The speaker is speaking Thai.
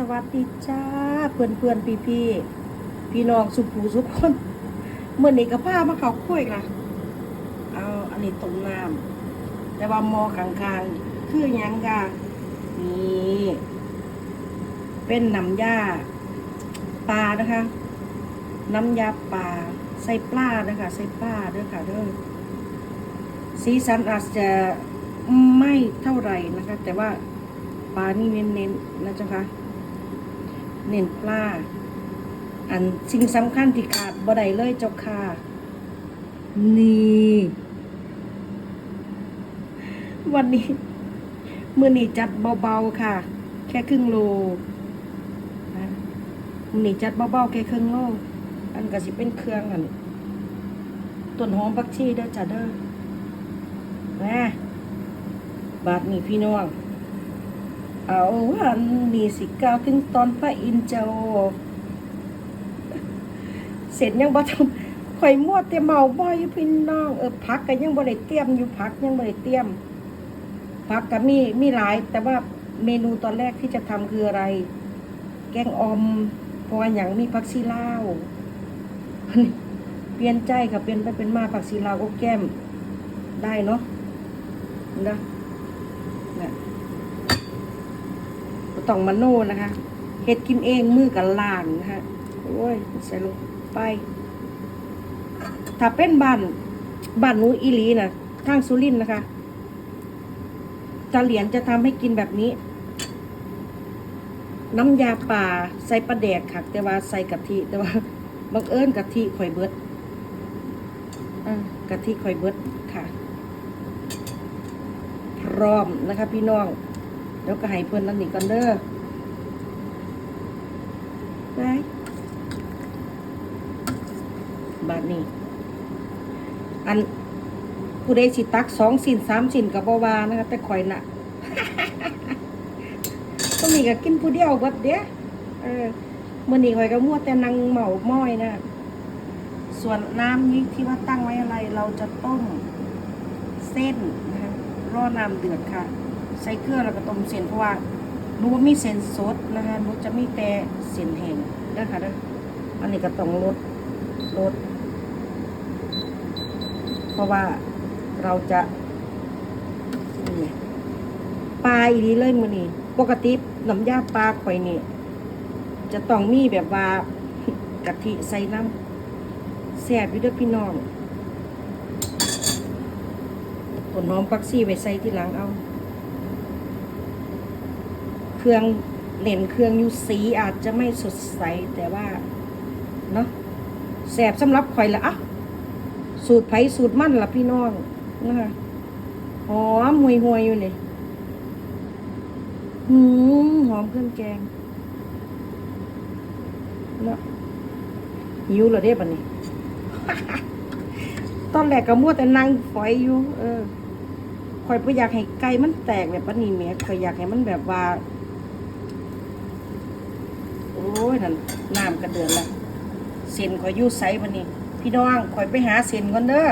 สวัสดีจ้าเพื่อนเพื่อนพี่พี่พี่น้องสุขูสุขคนเมื่อนี้ก็พามาเขาคุยล่ะเอาอันนี้ต้มน้ำแต่ว่ามอข้างๆคือยังกะนี่เป็นน้ำยาปลานะคะ น้ำยาปลาใส่ปลานะคะใส่ปลาด้วยค่ะเด้อสีสันอาจจะไม่เท่าไหร่นะคะ แต่ว่าปลานี่เน้นๆนะเจ้าค่ะ เน้นปลาอันสิ่งสำคัญที่ขาดบ่ได้เลยเจ้าค่ะ นี่ วันนี้มือนี้จัดเบาๆค่ะ แค่ครึ่งโลมือนี้จัดเบาๆแค่ครึ่งโลอันก็สิเป็นเครื่องอันต้นหอมผักชีเด้อจ้ะเด้อนะบาดนี้พี่น้อง เอาวันนี้สิก้าวถึงตอนพระอินเจ้า เสร็จยังบ่ทำข่อยมั่วแต่เมาบ่อยู่พี่น้องเออพักก็ยังบ่ได้เตรียมอยู่พักยังบ่ได้เตรียม พักก็มีมีหลาย แต่ว่าเมนูตอนแรกที่จะทำคืออะไร แกงออมเพราะว่าอย่างมีผักซีลาวเปลี่ยนใจค่ะเปลี่ยนไปเป็นมาผักซีลาวก็แก้มได้เนาะนะนะ ต้องมาโน่นะคะเฮ็ดกินเองมือกับล่างนะคะโอ้ยใส่ลงไป ถ้าเป็นบ้านบ้านหนูอีลีนะทางสุรินนะคะจะเหรียญจะทำให้กินแบบนี้ น้ำยาป่าใส่ปลาแดกค่ะแต่ว่าใส่กะทิแต่ว่าบังเอิญกะทิข่อยเบิดอ่ากะทิข่อยเบิดค่ะ พร้อมนะคะพี่น้อง แล้วก็ให้เพื่อนนั่นนี่ก่อนเด้อไปบาทนี้ อันผู้ใดสิตักสองสินสามสินกับบาวานะคะแต่ข่อยน่ะต้องมีก็กินผู้เดียวเบิดเด้เออมื่อนี้ข่อยก็มั่วแต่นังเหมาม้อยนะส่วนน้ำนี้ที่ว่าตั้งไว้อะไรเราจะต้มเส้นนะคะรอน้ำเดือดค่ะ ใส่เครื่องแล้วก็ต้มเส้นเพราะว่าหนูบ่มีเส้นสดนะคะหนูจะมีแต่เส้นแห้งเด้อค่ะเด้ออันนี้ก็ต้องลดลด เพราะว่าเราจะนี่ปลาอีดีเลยมือนี่ปกติน้ำยาปลาข่อยนี่จะต้องมีแบบว่ากะทิใส่น้ำแซ่บอยู่เด้วยพี่น้องต้นหอมปักซี่ไว้ใส่ที่หลังเอา รื่องเล่นเครื่องอยูสีอาจจะไม่สดใสแต่ว่าเนาะแสบสำหรับข่อยละอะสูตรไผ่สูตรมั่นละพี่น้องนะคะหอมหวยหวยๆอยู่นี่หืมหอมเครื่องแกงเนาะหิวเหรอเด้บันนี้ตอนแรกก็มัวแต่นั่งฝอยอยู่ เออข่อยไ่อยากให้ไก่มันแตกแบบปานนี้แม่ข่อยอยากให้มันแบบว่า อ้ยนั่นน้ำกระเดือนละเส้นคอยยู่ไซบันนี้ พี่น้องคอยไปหาเส้นก่อนเด้อ